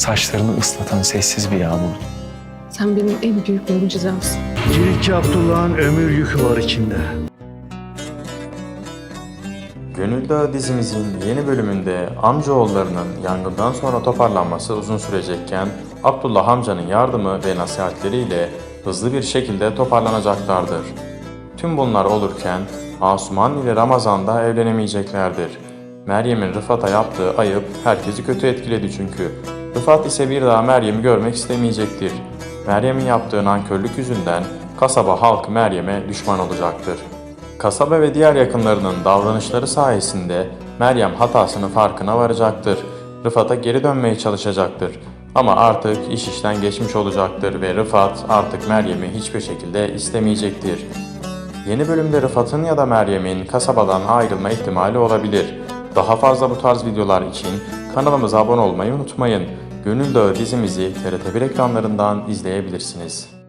Saçlarını ıslatan sessiz bir yağmur. Sen benim en büyük mucizemsin. Ciritçi Abdullah'ın ömür yükü var içinde. Gönül Dağı dizimizin yeni bölümünde amcaoğullarının yangından sonra toparlanması uzun sürecekken Abdullah amcanın yardımı ve nasihatleriyle hızlı bir şekilde toparlanacaklardır. Tüm bunlar olurken Asuman ile Ramazan da evlenemeyeceklerdir. Meryem'in Rıfat'a yaptığı ayıp herkesi kötü etkiledi çünkü. Rıfat ise bir daha Meryem'i görmek istemeyecektir. Meryem'in yaptığı nankörlük yüzünden kasaba halkı Meryem'e düşman olacaktır. Kasaba ve diğer yakınlarının davranışları sayesinde Meryem hatasının farkına varacaktır. Rıfat'a geri dönmeye çalışacaktır. Ama artık iş işten geçmiş olacaktır ve Rıfat artık Meryem'i hiçbir şekilde istemeyecektir. Yeni bölümde Rıfat'ın ya da Meryem'in kasabadan ayrılma ihtimali olabilir. Daha fazla bu tarz videolar için kanalımıza abone olmayı unutmayın. Gönül Dağı dizimizi TRT1 ekranlarından izleyebilirsiniz.